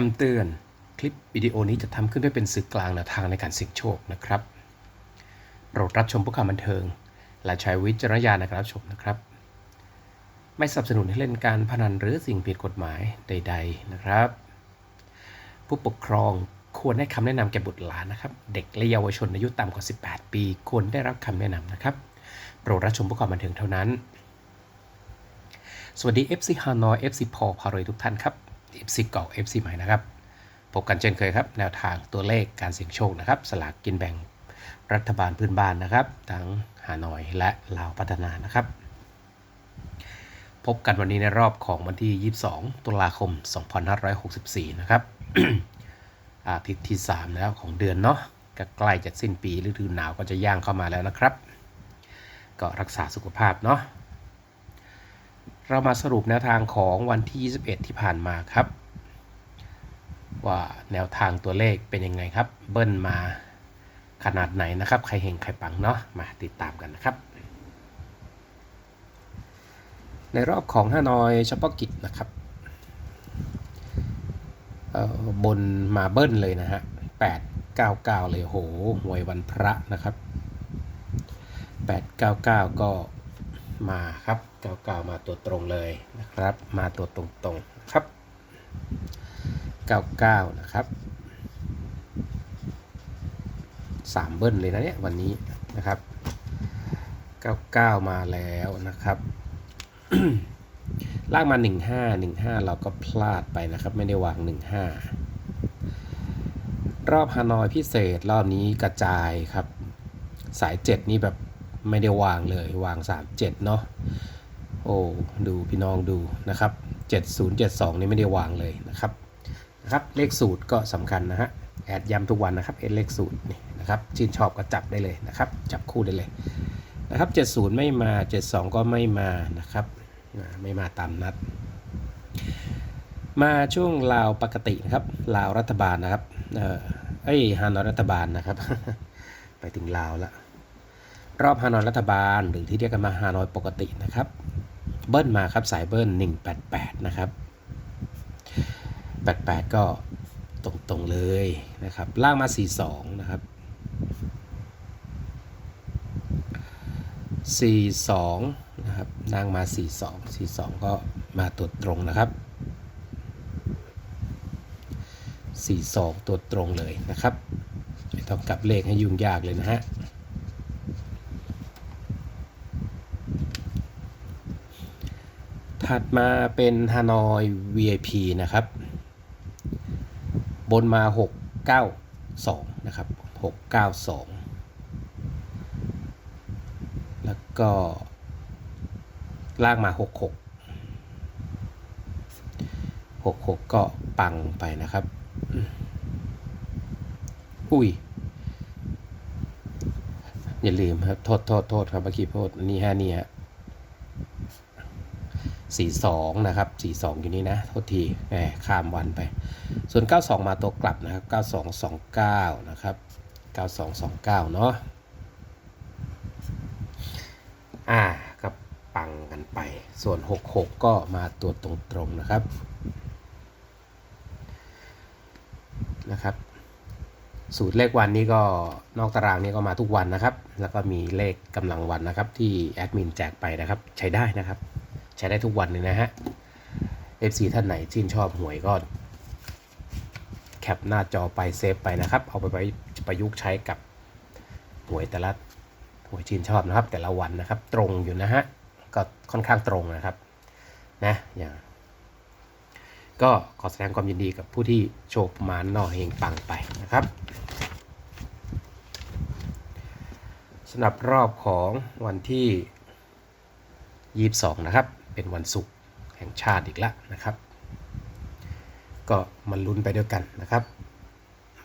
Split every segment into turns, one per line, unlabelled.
คำเตือน คลิปวิดีโอนี้จะทำขึ้นด้วยเป็นสื่อกลางแนวทางในการเสี่ยงโชคนะครับ โปรดรับชมเพื่อความบันเทิง และใช้วิจารณญาณในการรับชมนะครับ ไม่สนับสนุนให้เล่นการพนันหรือสิ่งผิดกฎหมายใด ๆนะครับ ผู้ปกครองควรให้คำแนะนำแก่บุตรหลานนะครับ เด็กและเยาวชนอายุต่ำกว่า 18 ปีควรได้รับคำแนะนำนะครับ โปรดรับชมเพื่อความบันเทิงเท่านั้น สวัสดี FC ฮานอย FC พอพารวยทุกท่านครับ FC เก่า FC ใหม่นะครับ พบกันเช่นเคยครับ แนวทางตัวเลขการเสี่ยงโชคนะครับ สลากกินแบ่งรัฐบาลพื้นบ้านนะครับ ทั้งฮานอยและลาวพัฒนานะครับ พบกันวันนี้ในรอบของวันที่ 22 ตุลาคม 2564 นะครับ อาทิตย์ที่ 3 แล้วของเดือนเนาะก็ใกล้จะสิ้นปีฤดูหนาวก็จะย่างเข้ามาแล้วนะครับ ก็รักษาสุขภาพเนาะ เรามาสรุปแนวทางของวันที่ 21 ที่ผ่านมาครับ ว่าแนวทางตัวเลขเป็นยังไงครับ เบิ้ลมาขนาดไหนนะครับ ใครเห็นใครปังเนาะมาติดตามกันนะครับ ในรอบของฮานอยเฉพาะกิจนะครับบนมาเบิ้ลเลยนะฮะ899 เลยโหหวยวันพระนะครับ 899 ก็ มาครับ99มาตัวตรงเลยนะครับ มาตัวตรงๆนะครับ99นะครับ3เบิ้ลเลยนะเนี่ยวันนี้นะครับ99มาแล้วนะครับลากมา 15 15 เราก็พลาดไปนะครับ ไม่ได้วาง 15 รอบฮานอยพิเศษรอบนี้กระจายครับ สาย 7 นี่แบบ ไม่ได้วางเลยวาง 3 7 เนาะโอ้ดูพี่น้องดูนะครับ 7072 นี่ไม่ได้วางเลยนะครับนะครับเลขสูตรก็สำคัญนะฮะแอดย้ำทุกวันนะครับเอเลขสูตรนี่นะครับชื่นชอบก็จับได้เลยนะครับ จับคู่ได้เลยนะครับ 70 ไม่มา 72 ก็ไม่มานะครับไม่มาตามนัด มาช่วงลาวปกตินะครับลาวรัฐบาลนะครับเออเอ้ยฮานอยรัฐบาลนะครับ ไปถึงลาวแล้ว รอบฮานอยรัฐบาล หรือที่เรียกกันมาฮานอยปกตินะครับ เบิ้ลมาครับสายเบิ้ล188 นะครับ 88 ก็ตรงๆเลยนะครับล่างมา 42 นะครับ 42 นะครับล่างมา 42 42 ก็มาตัวตรงนะครับ 42 ตัวตรงเลยนะครับ ไม่ต้องกลับเลขให้ยุ่งยากเลยนะฮะ ถัดมาเป็นฮานอย VIP นะครับ บนมา 692 นะครับ 692 แล้วก็ล่างมา 66 66 ก็ปังไปนะครับ อุ้ย อย่าลืมครับ โทษ โทษ โทษครับเมื่อกี้โทษ นี่ฮะนี่ฮะ 42 นะครับ 42 อยู่นี่นะ โทษทีแหมข้ามวันไป ส่วน 92 มาตัวกลับนะครับ 9229 นะครับ 9229 เนาะอ่าก็ปังกันไป ส่วน 66 ก็มาตัวตรงๆนะครับ นะครับ สูตรเลขวันนี้ก็นอกตารางนี้ก็มาทุกวันนะครับ แล้วก็มีเลขกำลังวันนะครับที่แอดมินแจกไปนะครับ ใช้ได้นะครับ ใช้ได้ทุกวันเลยนะฮะ FC ท่านไหนชื่นชอบหวยก็ แคปหน้าจอไปเซฟไปนะครับ เอาไปประยุกต์ใช้กับหวยแต่ละหวยชื่นชอบนะครับ แต่ละวันนะครับ ตรงอยู่นะฮะ ก็ค่อนข้างตรงนะครับนะอย่างก็ขอแสดงความยินดีกับผู้ที่โชคมาณนอเฮงปังไปนะครับสำหรับรอบของวันที่ 22 นะครับ เป็นวันศุกร์แห่งชาติอีกแล้วนะครับ ก็มาลุ้นไปด้วยกันนะครับ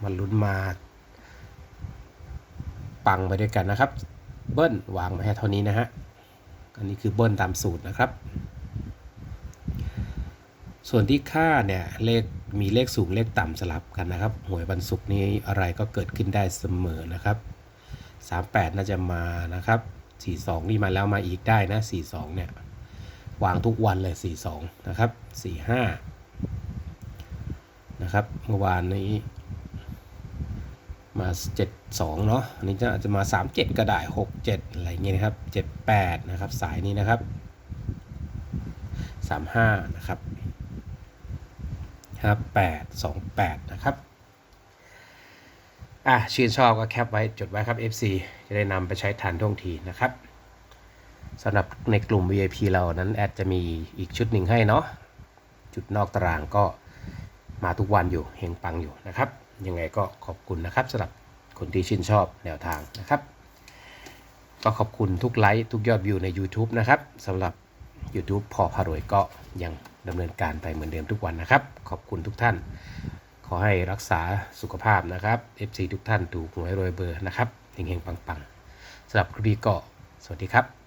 มาลุ้นมา ปังไปด้วยกันนะครับ เบิ้ลวางมาให้เท่านี้นะฮะอันนี้คือเบิ้ลตามสูตรนะครับ ส่วนที่ค่าเนี่ยเลขมีเลขสูงเลขต่ำสลับกันนะครับหวยวันศุกร์นี้อะไรก็เกิดขึ้นได้เสมอนะครับ 38 น่าจะมานะครับ 42 นี่มาแล้วมาอีกได้นะ 42 เนี่ย วางทุกวันเลย 42 นะครับ 45 นะครับ เมื่อวานนี้มา 72 เนาะอันนี้จะอาจจะมา 37 ก็ได้ 67 อะไรเงี้ยนะครับ 78 นะครับ สายนี้นะครับ 35 นะครับ 58 28 นะครับอะชื่นชอบก็แคปไว้จดไว้ครับ FC จะได้นำไปใช้ทันท่วงทีนะครับ สำหรับในกลุ่ม VIP เรานั้นแอดจะมีอีกชุดหนึ่งให้เนาะจุดนอกตารางก็มาทุกวันอยู่เฮงปังอยู่นะครับ ยังไงก็ขอบคุณนะครับสำหรับคนที่ชื่นชอบแนวทางนะครับ ก็ขอบคุณทุกไลค์ทุกยอดวิวใน YouTube นะครับสำหรับ YouTube พอพารวยก็ยังดำเนินการไปเหมือนเดิมทุกวันนะครับ ขอบคุณทุกท่าน ขอให้รักษาสุขภาพนะครับ FC ทุกท่านถูกหวยรวยเบอร์นะครับเฮงๆปังๆสำหรับคลิปนี้ก็สวัสดีครับ